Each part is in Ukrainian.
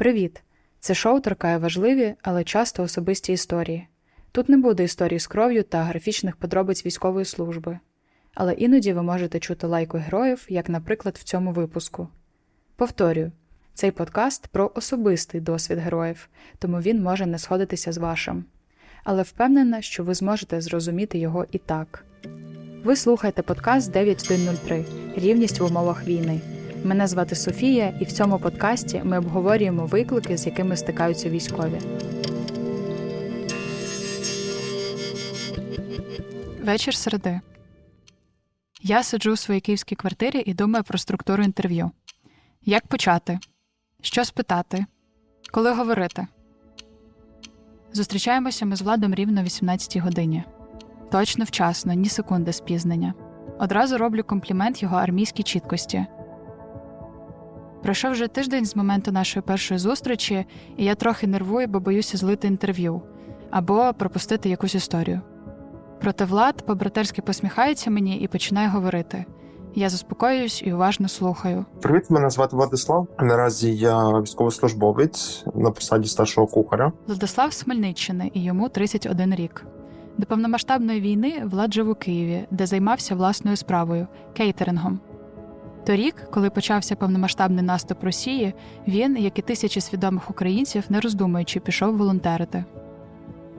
Привіт! Це шоу торкає важливі, але часто особисті історії. Тут не буде історій з кров'ю та графічних подробиць військової служби. Але іноді ви можете чути лайку героїв, як, наприклад, в цьому випуску. Повторюю, цей подкаст про особистий досвід героїв, тому він може не сходитися з вашим. Але впевнена, що ви зможете зрозуміти його і так. Ви слухаєте подкаст 9103 Рівність в умовах війни. Мене звати Софія, і в цьому подкасті ми обговорюємо виклики, з якими стикаються військові. Вечір середи. Я сиджу у своїй київській квартирі і думаю про структуру інтерв'ю. Як почати? Що спитати? Коли говорити? Зустрічаємося ми з владом рівно о 18 годині. Точно вчасно, ні секунди спізнення. Одразу роблю комплімент його армійській чіткості. Пройшов вже тиждень з моменту нашої першої зустрічі, і я трохи нервую, бо боюся злити інтерв'ю або пропустити якусь історію. Проте Влад по-братерськи посміхається мені і починає говорити. Я заспокоююсь і уважно слухаю. Привіт, мене звати Владислав. Наразі я військовослужбовець на посаді старшого кухаря. Владислав з Хмельниччини і йому 31 рік. До повномасштабної війни Влад жив у Києві, де займався власною справою кейтерингом. Торік, коли почався повномасштабний наступ Росії, він, як і тисячі свідомих українців, не роздумуючи, пішов волонтерити.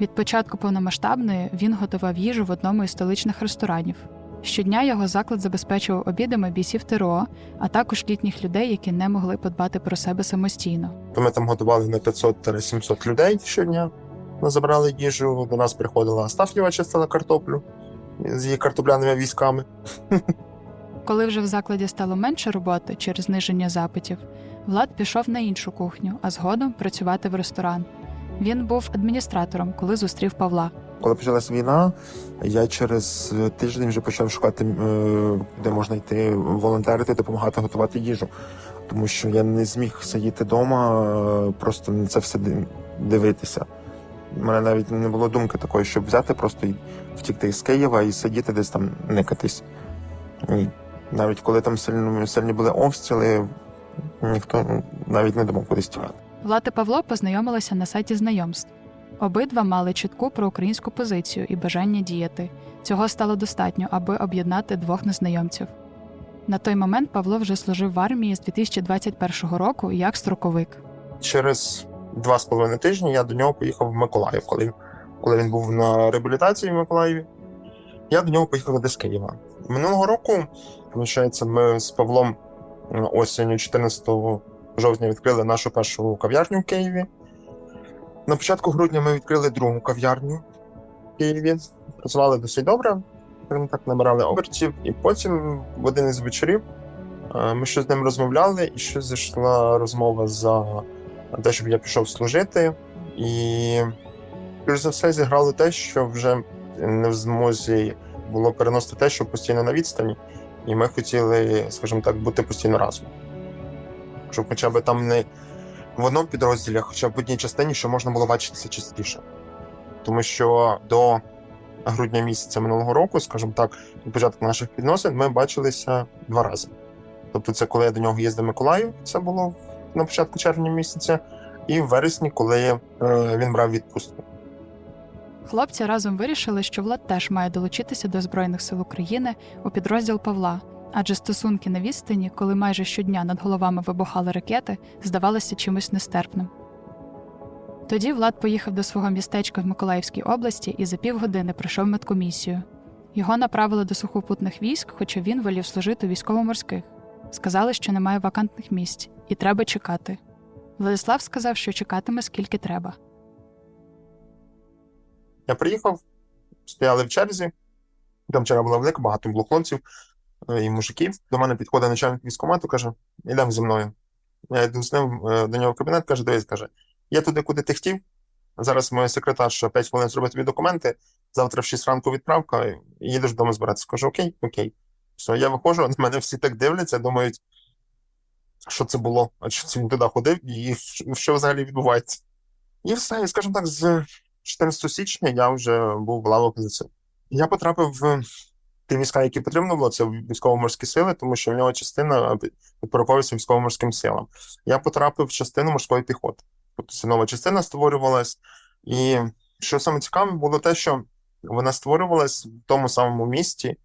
Від початку повномасштабної він готував їжу в одному із столичних ресторанів. Щодня його заклад забезпечував обідами бійців ТРО, а також літніх людей, які не могли подбати про себе самостійно. Ми там готували на 500-700 людей щодня. Ми забрали їжу. До нас приходила Астаф'єва, чистила картоплю з її картопляними військами. Коли вже в закладі стало менше роботи через зниження запитів, Влад пішов на іншу кухню, а згодом працювати в ресторан. Він був адміністратором, коли зустрів Павла. Коли почалась війна, я через тиждень вже почав шукати, е, де можна йти волонтерити, допомагати готувати їжу. Тому що я не зміг сидіти вдома, просто на це все дивитися. У мене навіть не було думки такої, щоб взяти просто і втікти з Києва і сидіти десь там никатись. Навіть коли там сильно, сильні були обстріли, ніхто навіть не думав кудись тікати. Влад і Павло познайомилися на сайті знайомств. Обидва мали чітку проукраїнську позицію і бажання діяти. Цього стало достатньо, аби об'єднати двох незнайомців. На той момент Павло вже служив в армії з 2021 року як строковик. через два з половиною тижні я до нього поїхав в Миколаїв, коли, коли він був на реабілітації в Миколаєві. Я до нього поїхав десь Києва. Минулого року, виходить, ми з Павлом е, осінню 14 жовтня відкрили нашу першу кав'ярню в Києві. На початку грудня ми відкрили другу кав'ярню в Києві. Працювали досить добре, скажімо так, набирали обертів. І потім в один із вечорів е, ми щось з ним розмовляли, і щось зайшла розмова за те, щоб я пішов служити. І перш за все зіграло те, що вже не в змозі було переносити те, що постійно на відстані, і ми хотіли, скажімо так, бути постійно разом. Щоб хоча б там не в одному підрозділі, хоча б в одній частині, що можна було бачитися частіше. Тому що до грудня місяця минулого року, скажімо так, до початку наших відносин, ми бачилися два рази. Тобто, це коли я до нього їздив Миколаїв, це було на початку червня місяця, і в вересні, коли е, він брав відпустку. Хлопці разом вирішили, що Влад теж має долучитися до Збройних сил України у підрозділ Павла, адже стосунки на відстані, коли майже щодня над головами вибухали ракети, здавалися чимось нестерпним. Тоді Влад поїхав до свого містечка в Миколаївській області і за півгодини пройшов медкомісію. Його направили до сухопутних військ, хоча він волів служити у військово-морських. Сказали, що немає вакантних місць, і треба чекати. Владислав сказав, що чекатиме скільки треба. Я приїхав, стояли в черзі. Там вчора була велика, багато було хлопців е, і мужиків. До мене підходить начальник військкомату, каже: йдемо зі мною. Я йду з ним е, до нього в кабінет, каже: дивись, каже, я туди, куди ти хотів. Зараз моя секретарша 5 хвилин зробить тобі документи. Завтра в 6 ранку відправка, і їдеш додому збиратися. Кажу, окей, окей. Все, я виходжу, на мене всі так дивляться, думають, що це було, а це він туди ходив, і що взагалі відбувається. І все, і скажімо так, з 14 січня я вже був в лавах ЗСУ. Я потрапив в ті війська, які потрібно було, це військово-морські сили, тому що в нього частина підпорядковується військово-морським силам. Я потрапив в частину морської піхоти. Тобто це нова частина створювалась. І що саме цікаве, було те, що вона створювалась в тому самому місті,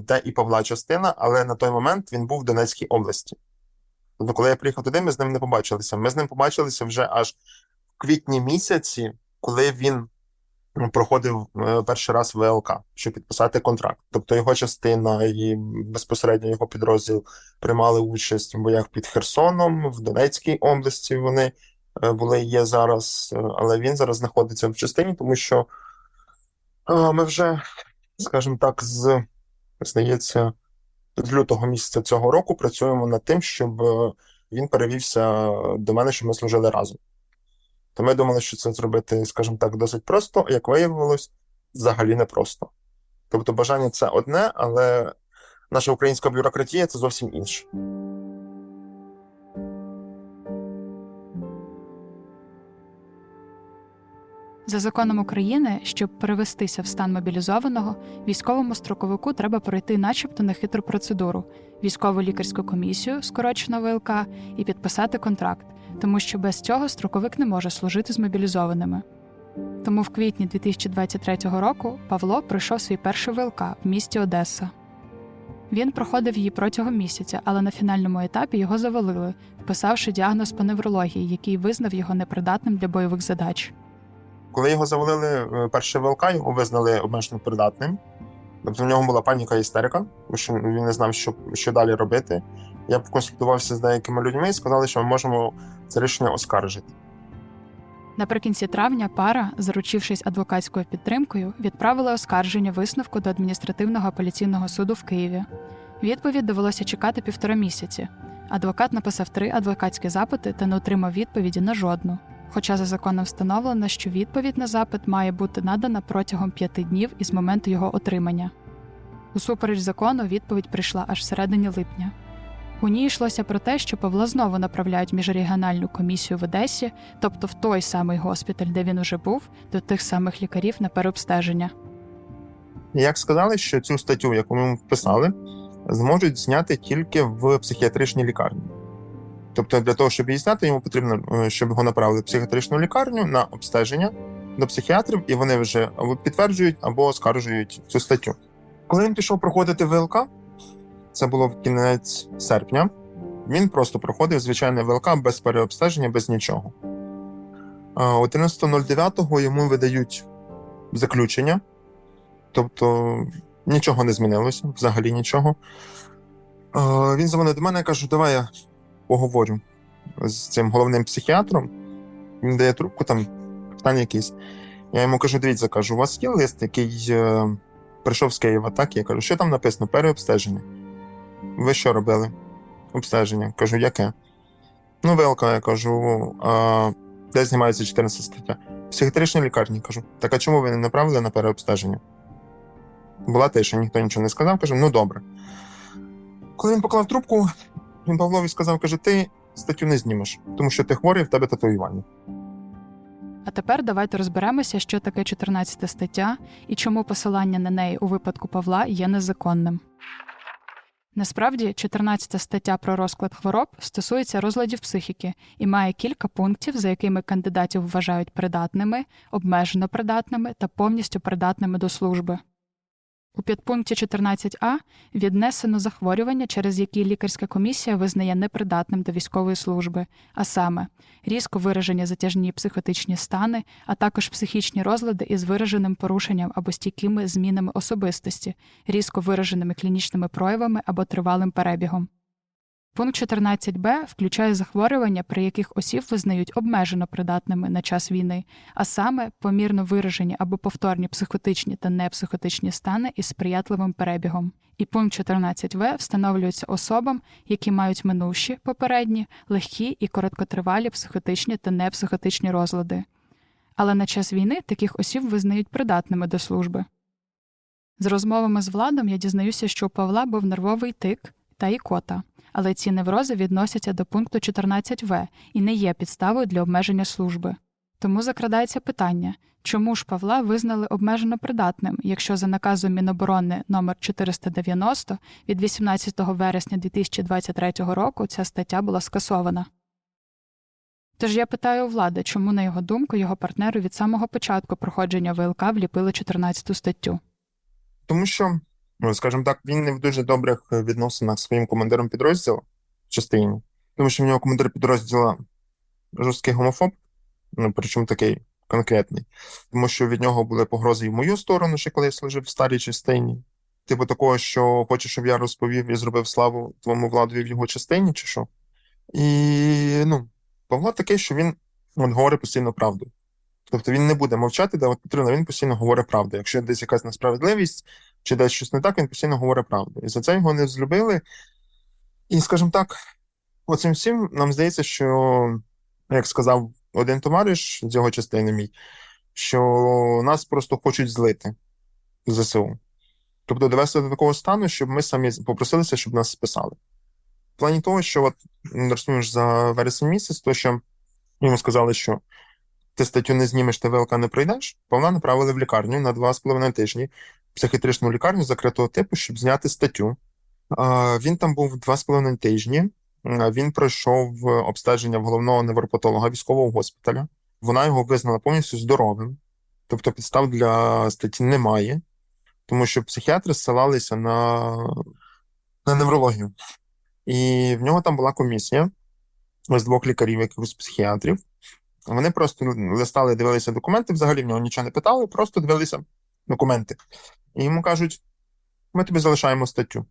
де і Павла частина, але на той момент він був в Донецькій області. Тобто, коли я приїхав туди, ми з ним не побачилися. Ми з ним побачилися вже аж в квітні місяці, коли він ну, проходив е, перший раз ВЛК, щоб підписати контракт. Тобто його частина і безпосередньо його підрозділ приймали участь в боях під Херсоном, в Донецькій області вони е, були є зараз, е, але він зараз знаходиться в частині, тому що е, ми вже, скажімо так, з здається, з лютого місяця цього року працюємо над тим, щоб е, він перевівся до мене, щоб ми служили разом. То ми думали, що це зробити, скажімо так, досить просто, як виявилось, взагалі непросто. Тобто бажання це одне, але наша українська бюрократія це зовсім інше. За законом України, щоб перевестися в стан мобілізованого, військовому строковику треба пройти, начебто, нехитру процедуру військову лікарську комісію, скорочено ВЛК, і підписати контракт, тому що без цього строковик не може служити з мобілізованими. Тому в квітні 2023 року Павло пройшов свій перший ВЛК в місті Одеса. Він проходив її протягом місяця, але на фінальному етапі його завалили, вписавши діагноз по неврології, який визнав його непридатним для бойових задач. Коли його завалили е, перший ВЛК, його визнали обмежено придатним. Тобто в нього була паніка і істерика, тому що він не знав, що, що далі робити. Я поконсультувався з деякими людьми і сказали, що ми можемо це рішення оскаржити. Наприкінці травня пара, заручившись адвокатською підтримкою, відправила оскарження висновку до адміністративного апеляційного суду в Києві. Відповідь довелося чекати півтора місяці. Адвокат написав три адвокатські запити та не отримав відповіді на жодну. Хоча за законом встановлено, що відповідь на запит має бути надана протягом п'яти днів із моменту його отримання. Усупереч закону, відповідь прийшла аж всередині липня. У ній йшлося про те, що Павла знову направляють міжрегіональну комісію в Одесі, тобто в той самий госпіталь, де він уже був, до тих самих лікарів на переобстеження. Як сказали, що цю статтю, яку ми вписали, зможуть зняти тільки в психіатричній лікарні. Тобто, для того, щоб її зняти, йому потрібно, е, щоб його направили в психіатричну лікарню на обстеження до психіатрів, і вони вже або підтверджують, або оскаржують цю статтю. Коли він пішов проходити ВЛК, це було в кінець серпня. Він просто проходив звичайне ВЛК без переобстеження, без нічого. А 11.09 йому видають заключення, тобто нічого не змінилося, взагалі нічого. Він дзвонить до мене і каже: давай я поговорю з цим головним психіатром. Він дає трубку, там питання якісь. Я йому кажу: дивіться, кажу, у вас є лист, який е, прийшов з Києва, так? Я кажу, що там написано? Переобстеження. Ви що робили? Обстеження. Кажу, яке? Ну, ВЛК, я кажу, а де знімається 14 стаття? Психіатричній лікарні кажу. Так а чому ви не направили на переобстеження? Була тиша, ніхто нічого не сказав, кажу, ну добре. Коли він поклав трубку, він Павлові сказав: каже, ти статтю не знімеш, тому що ти хворий, в тебе татуювання. А тепер давайте розберемося, що таке 14 стаття і чому посилання на неї у випадку Павла є незаконним. Насправді, 14 стаття про розклад хвороб стосується розладів психіки і має кілька пунктів, за якими кандидатів вважають придатними, обмежено придатними та повністю придатними до служби. У підпункті 14а віднесено захворювання, через які лікарська комісія визнає непридатним до військової служби, а саме різко виражені затяжні психотичні стани, а також психічні розлади із вираженим порушенням або стійкими змінами особистості, різко вираженими клінічними проявами або тривалим перебігом. Пункт 14б включає захворювання, при яких осіб визнають обмежено придатними на час війни, а саме помірно виражені або повторні психотичні та непсихотичні стани із сприятливим перебігом. І пункт 14в встановлюється особам, які мають минувші попередні, легкі і короткотривалі психотичні та непсихотичні розлади. Але на час війни таких осіб визнають придатними до служби. З розмовами з владом я дізнаюся, що у Павла був нервовий тик та ікота, але ці неврози відносяться до пункту 14в і не є підставою для обмеження служби. Тому закрадається питання, чому ж Павла визнали обмежено придатним, якщо за наказом Міноборони номер 490 від 18 вересня 2023 року ця стаття була скасована. Тож я питаю у влади, чому, на його думку, його партнеру від самого початку проходження ВЛК вліпили 14 статтю. Тому що, ну, скажімо так, він не в дуже добрих відносинах з своїм командиром підрозділу в частині, тому що в нього командир підрозділу жорсткий гомофоб, ну причому такий конкретний, тому що від нього були погрози і в мою сторону, ще коли я служив в старій частині. Типу такого, що хочеш, щоб я розповів і зробив славу твоєму владові в його частині, чи що. І ну, Павло такий, що він от, говорить постійно правду. Тобто він не буде мовчати, де от потрібно, він постійно говорить правду. Якщо десь якась несправедливість, чи десь щось не так, він постійно говорить правду. І за це його не злюбили. І, скажімо так, оцим всім нам здається, що, як сказав один товариш з його частини мій, що нас просто хочуть злити ЗСУ. Тобто довести до такого стану, щоб ми самі попросилися, щоб нас списали. В плані того, що от розумієш, за вересень місяць, то що йому сказали, що ти статтю не знімеш, ти ВЛК не пройдеш, Павла направили в лікарню на два з половиною тижні, психіатричну лікарню закритого типу, щоб зняти статтю. Він там був два з половиною тижні. Він пройшов обстеження в головного невропатолога військового госпіталя. Вона його визнала повністю здоровим, тобто підстав для статті немає, тому що психіатри ссилалися на, на неврологію. І в нього там була комісія з двох лікарів, якихось психіатрів. Вони просто листали, дивилися документи, взагалі в нього нічого не питали, просто дивилися документи. І йому кажуть: ми тобі залишаємо статтю.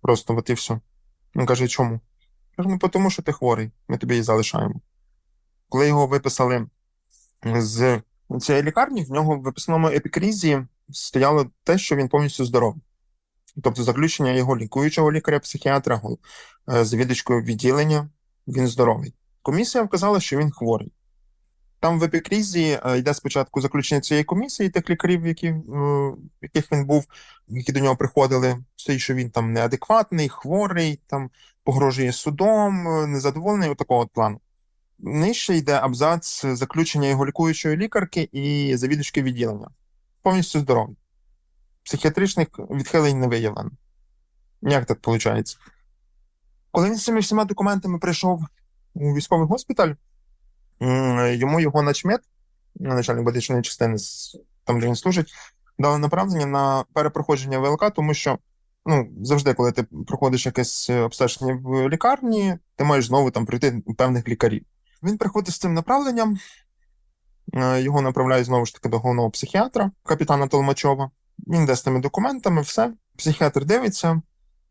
Просто от і все. Він каже, чому? Ну тому що ти хворий, ми тобі її залишаємо. Коли його виписали з цієї лікарні, в нього в виписному епікрізі стояло те, що він повністю здоровий. Тобто заключення його лікуючого лікаря-психіатра, е, завідувачкою відділення, він здоровий. Комісія вказала, що він хворий. Там в епікрізі е, йде спочатку заключення цієї комісії, тих лікарів, які, е, яких він був, які до нього приходили, стоїть, що він там неадекватний, хворий, там погрожує судом, е, незадоволений, такого от плану. Нижче йде абзац заключення його лікуючої лікарки і завідувачки відділення. Повністю здоровий. Психіатричних відхилень не виявлено. Як так виходить? Коли він з цими всіма документами прийшов у військовий госпіталь, йому його начмет, начальник медичної частини, там, де він служить, дали направлення на перепроходження ВЛК, тому що ну, завжди, коли ти проходиш якесь е, обстеження в лікарні, ти маєш знову там прийти певних лікарів. Він приходить з цим направленням, е, його направляють знову ж таки до головного психіатра, капітана Толмачова. Він з тими документами, все. Психіатр дивиться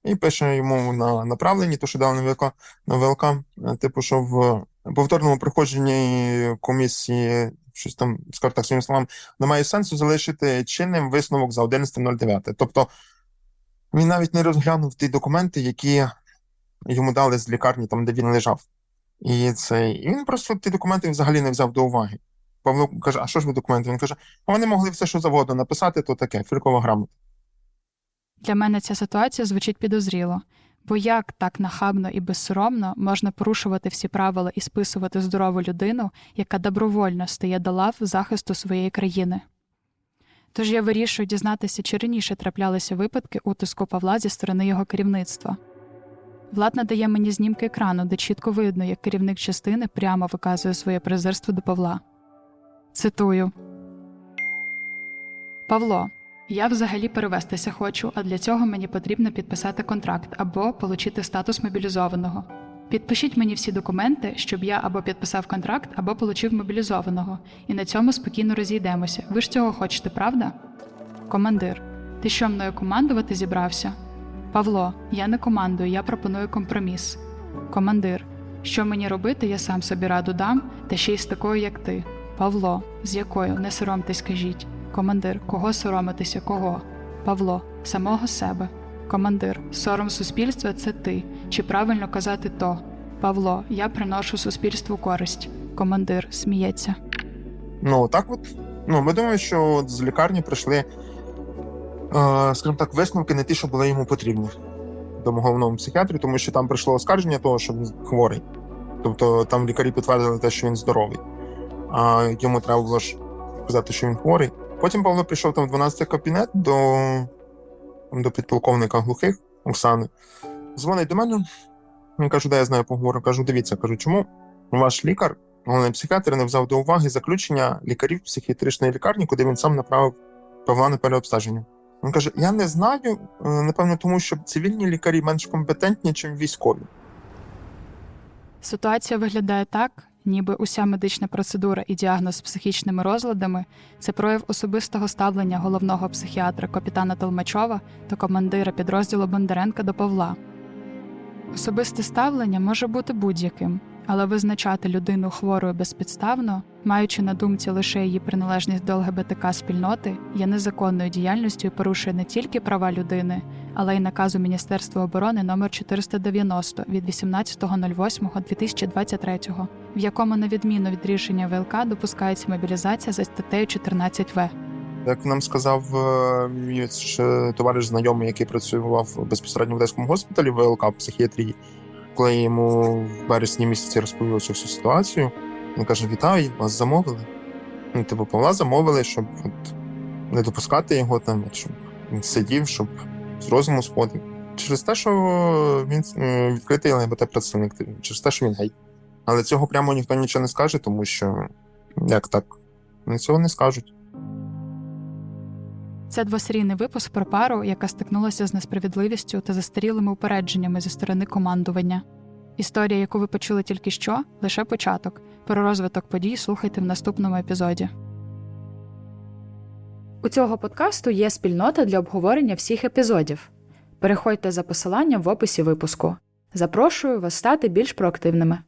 і пише йому на направленні, то що дав на ВЛК, на ВЛК, е, типу, що в повторному проходженні комісії, щось там, скажу так своїм словам, немає сенсу залишити чинним висновок за 11.09. Тобто він навіть не розглянув ті документи, які йому дали з лікарні, там, де він лежав. І це, він просто ті документи взагалі не взяв до уваги. Павло каже: а що ж ви документи? Він каже: а вони могли все, що завгодно написати, то таке, фількова грамота. Для мене ця ситуація звучить підозріло. Бо як так нахабно і безсоромно можна порушувати всі правила і списувати здорову людину, яка добровольно стає до лав захисту своєї країни? Тож я вирішую дізнатися, чи раніше траплялися випадки утиску Павла зі сторони його керівництва. Влад надає мені знімки екрану, де чітко видно, як керівник частини прямо виказує своє презирство до Павла. Цитую Павло, я взагалі перевестися хочу, а для цього мені потрібно підписати контракт або отримати статус мобілізованого. Підпишіть мені всі документи, щоб я або підписав контракт, або получив мобілізованого, і на цьому спокійно розійдемося. Ви ж цього хочете, правда? Командир, ти що мною командувати зібрався? Павло, я не командую, я пропоную компроміс. Командир, що мені робити, я сам собі раду дам, та ще й з такою, як ти. Павло, з якою не соромтесь, кажіть. Командир, кого соромитися, кого? Павло, самого себе. Командир, сором суспільства це ти. Чи правильно казати то? Павло, я приношу суспільству користь. Командир сміється. Ну, так от. Ну, ми думаємо, що от з лікарні прийшли, е, скажімо так, висновки не ті, що були йому потрібні тому головному психіатрі, тому що там прийшло оскарження того, що він хворий. Тобто там лікарі підтвердили те, що він здоровий. а йому треба було ж сказати, що він хворий. Потім Павло прийшов там в 12 кабінет до, до підполковника глухих Оксани. Дзвонить до мене. Він каже, де я знаю поговорю. Кажу, дивіться, кажу, чому ваш лікар, головний психіатр, не взяв до уваги заключення лікарів психіатричної лікарні, куди він сам направив Павла на переобстеження. Він каже: Я не знаю, е, напевно, тому що цивільні лікарі менш компетентні, ніж військові. Ситуація виглядає так, ніби уся медична процедура і діагноз з психічними розладами це прояв особистого ставлення головного психіатра капітана Толмачова та командира підрозділу Бондаренка до Павла. Особисте ставлення може бути будь-яким, але визначати людину хворою безпідставно, маючи на думці лише її приналежність до ЛГБТК спільноти, є незаконною діяльністю і порушує не тільки права людини, але й наказу Міністерства оборони номер 490 від 18.08.2023, в якому, на відміну від рішення ВЛК, допускається мобілізація за статтею 14В. Як нам сказав е, мій товариш знайомий, який працював безпосередньо в Одеському госпіталі ВЛК в психіатрії, коли йому в березні місяці розповів цю всю ситуацію, він каже: Вітаю, вас замовили. Ну, типу, Павла замовили, щоб от, не допускати його там, щоб він сидів, щоб з розуму сходив. Через те, що він е, відкритий ЛГБТ представник, через те, що він гей. Але цього прямо ніхто нічого не скаже, тому що як так? Цього не скажуть. Це двосерійний випуск про пару, яка стикнулася з несправедливістю та застарілими упередженнями зі сторони командування. Історія, яку ви почули тільки що, лише початок. Про розвиток подій слухайте в наступному епізоді. У цього подкасту є спільнота для обговорення всіх епізодів. Переходьте за посиланням в описі випуску. Запрошую вас стати більш проактивними.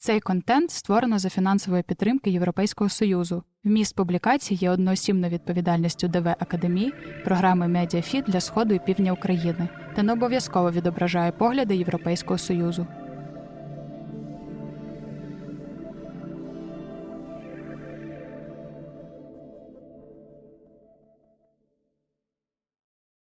Цей контент створено за фінансової підтримки Європейського Союзу. Вміст публікації є одноосібною відповідальністю ДВ Академії, програми Медіафіт для Сходу і Півдня України та не обов'язково відображає погляди Європейського Союзу.